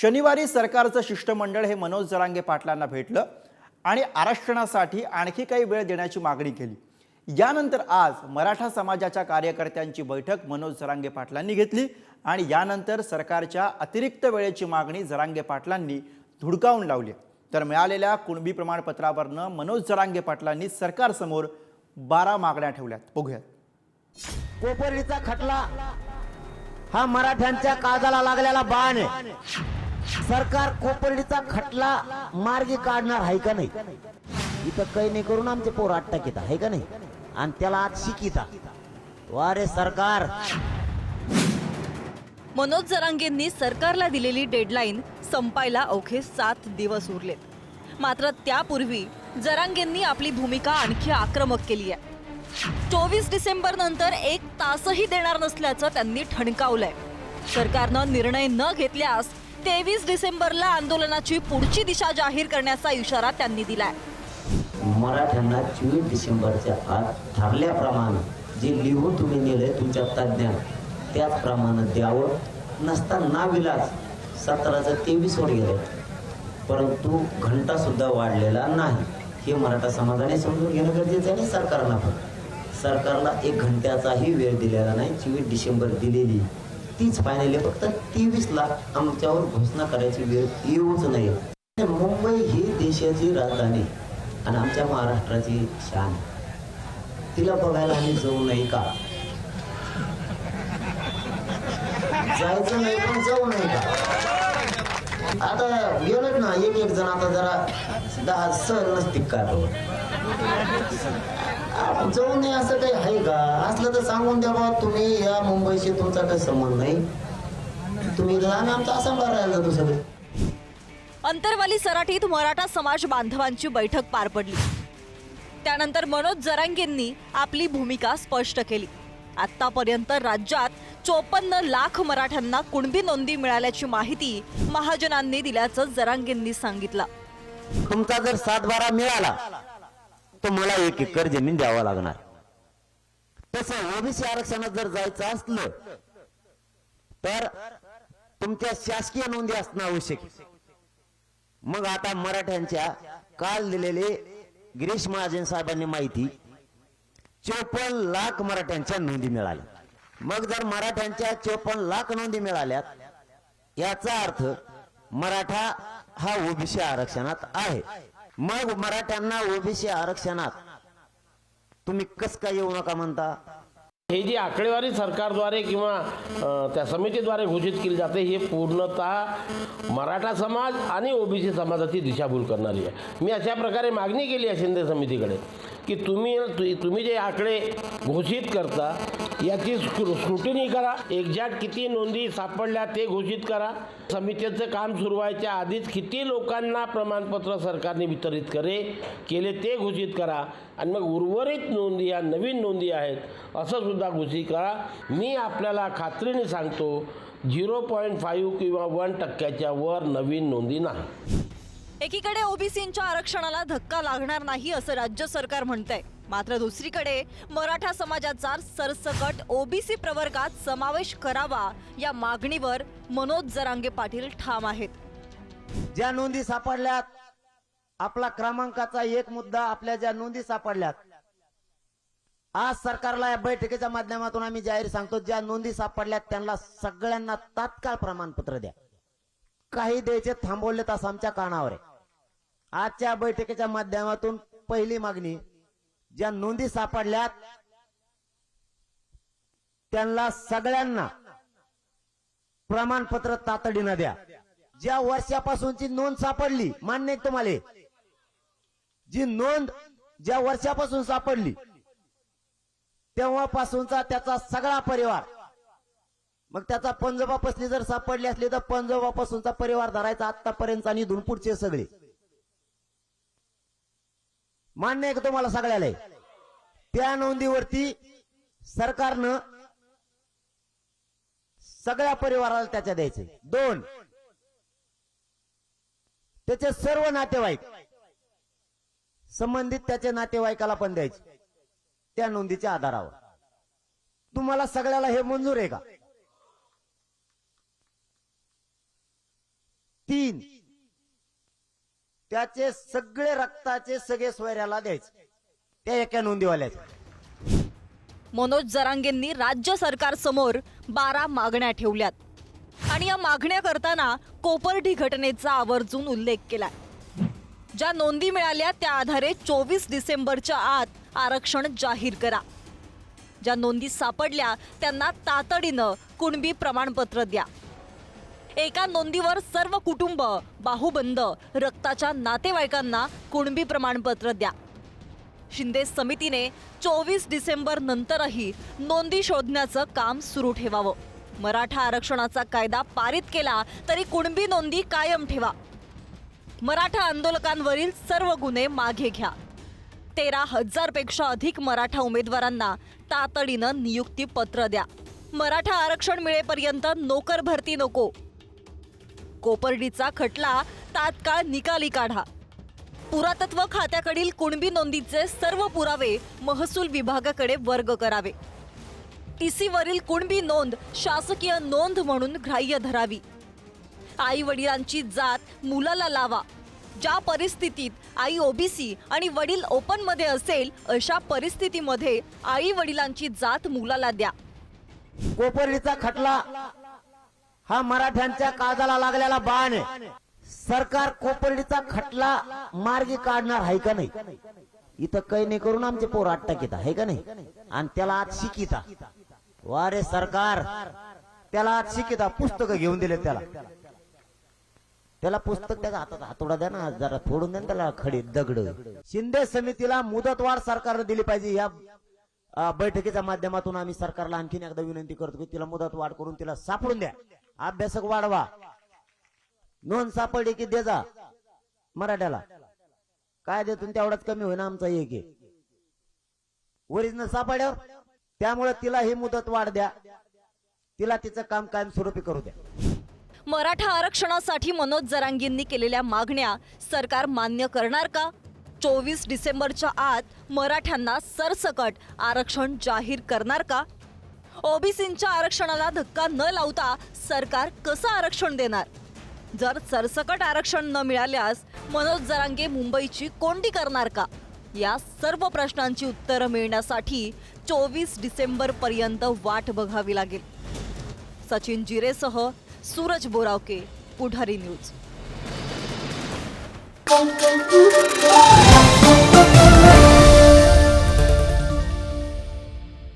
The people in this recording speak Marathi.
शनिवारी सरकारचं शिष्टमंडळ हे मनोज जरांगे पाटलांना भेटलं आणि आरक्षणासाठी आणखी काही वेळ देण्याची मागणी केली. यानंतर आज मराठा समाजाच्या कार्यकर्त्यांची बैठक मनोज जरांगे पाटलांनी घेतली आणि यानंतर सरकारच्या अतिरिक्त वेळेची मागणी जरांगे पाटलांनी धुडकावून लावली. तर मिळालेल्या कुणबी प्रमाणपत्रावरनं मनोज जरांगे पाटलांनी सरकारसमोर बारा मागण्या ठेवल्यात. बघूयात. कोपरलीचा खटला हा मराठ्यांच्या काळजाला लागलेला बाण आहे. सरकार कोपर्डीचा खटला मार्गी काढणार आहे का नाही? इथं काही नाही करून आमचे पोर आठ आहे का नाही? आणि त्याला आज शिकिता वारे सरकार! मनोज जरांगेंनी सरकारला दिलेली डेडलाईन संपायला अवघे सात दिवस उरलेत. मात्र त्यापूर्वी जरांगेंनी आपली भूमिका आणखी आक्रमक केली आहे. चोवीस डिसेंबर नंतर एक तासही देणार नसल्याचं त्यांनी ठणकावलंय. सरकारनं निर्णय न घेतल्यास तेवीस डिसेंबरला आंदोलनाची पुढची दिशा जाहीर करण्याचा इशारा त्यांनी दिलाय. मराठ्यांना चोवीस डिसेंबरच्या आत ठरल्याप्रमाणे जे लिहून तुम्ही नेले तुमच्या तज्ज्ञान त्याचप्रमाणे द्यावं नसता नाविलाज सतराचं तेवीस वर गेले. परंतु घंटा सुद्धा वाढलेला नाही. हे मराठा समाजाने समजून घेणं गरजेचं आहे आणि सरकारला पण. सरकारला एक घंट्याचाही वेळ दिलेला नाही चोवीस डिसेंबर दिलेली. तीच फायनली फक्त तेवीस लाख आमच्यावर घोषणा करायची वेळ येऊच नाही. मुंबई ही देशाची राजधानी आणि आमच्या महाराष्ट्राची शान. तिला बघायला आम्ही जाऊ नाही का? जायचं नाही पण जाऊ नाही का? आता गेलोच ना एक एक जण आता जरा दहा सहन नसतील का? तो? जाऊ नये असं काही आहे का? असलं तर सांगून द्या बा तुम्ही या मुंबईशी तुमचा काही संबंध नाही. तुम्ही आम्ही आमचा राहायला जातो सगळे. अंतरवाली सराटीत मराठा समाज बांधवांची बैठक पार पडली. त्यानंतर मनोज जरांगेंनी आपली भूमिका स्पष्ट केली. आतापर्यंत राज्यात चोपन्न लाख मराठ्यांना कुणबी नोंदी मिळाल्याची माहिती महाजनांनी दिल्याचं जरांगेंनी सांगितलं. तुमचा जर सात बारा मिळाला तर मला एक एकर जमीन द्यावा लागणार. तसं ओबीसी आरक्षणात जर जायचं असलं तर तुमच्या शासकीय नोंदी असणं आवश्यक मग आता मराठ्यांच्या काल दिलेले गिरीश महाजन साहेबांनी माहिती चोपन्न लाख मराठ्यांच्या नोंदी मिळाल्या. मग जर मराठ्यांच्या चोपन्न लाख नोंदी मिळाल्यात याचा अर्थ मराठा हा ओबीसी आरक्षणात आहे. मग मराठ्यांना ओबीसी आरक्षणात तुम्ही कस काय येऊ नका म्हणता? हे जी आकडेवारी सरकारद्वारे किंवा त्या समितीद्वारे घोषित केली जाते हे पूर्णतः मराठा समाज आणि ओबीसी समाजाची दिशाभूल करणारी आहे. मी अशा प्रकारे मागणी केली आहे शिंदे समितीकडे. की तुम्ही तु- तुम्ही जे आकडे घोषित करता याची स्क्रू स्क्रुटिनी करा. एक्झॅक्ट किती नोंदी सापडल्या ते घोषित करा. समितीचं काम सुरू व्हायच्या आधीच किती लोकांना प्रमाणपत्र सरकारने वितरित करे केले ते घोषित करा. आणि मग उर्वरित नोंदी या नवीन नोंदी आहेत असं सुद्धा घोषित करा. मी आपल्याला खात्रीने सांगतो झिरो पॉईंट फाईव्ह किंवा वन टक्क्याच्या वर नवीन नोंदी नाही. एकीकडे ओबीसींच्या आरक्षणाला धक्का लागणार नाही असं राज्य सरकार म्हणतंय. मात्र दुसरीकडे मराठा समाजाचा सरसकट ओबीसी प्रवर्गात समावेश करावा या मागणीवर मनोज जरांगे पाटील ठाम आहेत. ज्या नोंदी सापडल्यात आपला क्रमांकाचा एक मुद्दा आपल्या ज्या नोंदी सापडल्यात आज सरकारला या बैठकीच्या माध्यमातून आम्ही जाहीर सांगतो ज्या नोंदी सापडल्यात त्यांना सगळ्यांना तात्काळ प्रमाणपत्र द्या. काही द्यायचे थांबवले तास आमच्या कानावर आहे. आजच्या बैठकीच्या माध्यमातून पहिली मागणी ज्या नोंदी सापडल्यात त्यांना सगळ्यांना प्रमाणपत्र तातडीनं द्या. ज्या वर्षापासूनची नोंद सापडली मान्य तुम्हाला जी नोंद ज्या वर्षापासून सापडली तेव्हापासूनचा त्याचा सगळा परिवार मग त्याचा पंजोबा जर सापडली असली तर पंजोबापासूनचा परिवार धरायचा आतापर्यंत आणि धुनपूरचे सगळे. मान्य आहे का तुम्हाला सगळ्याला? त्या नोंदीवरती सरकारनं सगळ्या परिवाराला त्याच्या द्यायचे दोन त्याचे सर्व नातेवाईक संबंधित त्याच्या नातेवाईकाला पण द्यायचे त्या नोंदीच्या आधारावर. तुम्हाला सगळ्याला हे मंजूर आहे का? तीन त्याचे सगळे रक्ताचे सगळे सोयऱ्याला द्यायचे. त्या एका नोंदीवाल्याचे मनोज जरांगेंनी राज्य सरकार समोर बारा मागण्या ठेवल्यात. आणि या मागण्या करताना कोपर्डी घटनेचा आवर्जून उल्लेख केला ज्या नोंदी मिळाल्या त्या आधारे चोवीस डिसेंबरच्या आत आरक्षण जाहीर करा. ज्या नोंदी सापडल्या त्यांना तातडीनं कुणबी प्रमाणपत्र द्या. एका नोंदीवर सर्व कुटुंब बाहुबंद रक्ताच्या नातेवाईकांना कुणबी प्रमाणपत्र द्या. शिंदे समितीने चोवीस डिसेंबर नंतरही नोंदी शोधण्याचं काम सुरू ठेवावं. मराठा आरक्षणाचा कायदा पारित केला तरी कुणबी नोंदी कायम ठेवा. मराठा आंदोलकांवरील सर्व गुन्हे मागे घ्या. तेरा हजारपेक्षा अधिक मराठा उमेदवारांना तातडीनं नियुक्ती पत्र द्या. मराठा आरक्षण मिळेपर्यंत नोकर भरती नको. कोपर्डीचा खटला तात्काळ निकाली काढा. पुरातत्व खात्याकडील कुणबी नोंदीचे सर्व पुरावे महसूल विभागाकडे वर्ग करावे. टीसीवरील कुणबी नोंद शासकीय नोंद म्हणून ग्राह्य धरावी. आई वडिलांची जात मुलाला लावा. ज्या परिस्थितीत आई ओबीसी आणि वडील ओपनमध्ये असेल अशा परिस्थितीमध्ये आई वडिलांची जात मुलाला द्या. कोपर्डीचा खटला हा मराठ्यांच्या काळजाला लागलेला बाण आहे. सरकार कोपर्डीचा खटला मार्गी काढणार आहे का नाही? इथं काही नाही करून आमचे पोर अटक आहे का नाही? आणि त्याला आज शिकिता वा रे सरकार त्याला आज शिकिता पुस्तक घेऊन दिले त्याला. त्याला पुस्तक त्याच्या हातात हातोडा द्या ना जरा फोडून द्या त्याला खडे दगड. शिंदे समितीला मुदतवाढ सरकारने दिली पाहिजे. या बैठकीच्या माध्यमातून आम्ही सरकारला आणखीन एकदा विनंती करतो की तिला मुदत वाढ करून तिला सापडून द्या. अभ्यासक वाढवा. नोंद सापडली की दे जा. मराठ्याला. काय देतून तेवढाच कमी होईना आमचा एक आहे ओरिजिनल सापड्यावर त्यामुळे तिला ही मुदत वाढ द्या. तिला तिचं काम कायमस्वरूपी करू द्या. मराठा आरक्षणासाठी मनोज जरांगींनी केलेल्या मागण्या सरकार मान्य करणार का? चोवीस डिसेंबरच्या आत मराठ्यांना सरसकट आरक्षण जाहीर करणार का? ओबीसींच्या आरक्षणाला धक्का न लावता सरकार कसं आरक्षण देणार? जर सरसकट आरक्षण न मिळाल्यास मनोज जरांगे मुंबईची कोंडी करणार का? या सर्व प्रश्नांची उत्तरं मिळण्यासाठी चोवीस डिसेंबर पर्यंत वाट बघावी लागेल. सचिन जिरेसह सूरज बोरावके पुढारी न्यूज.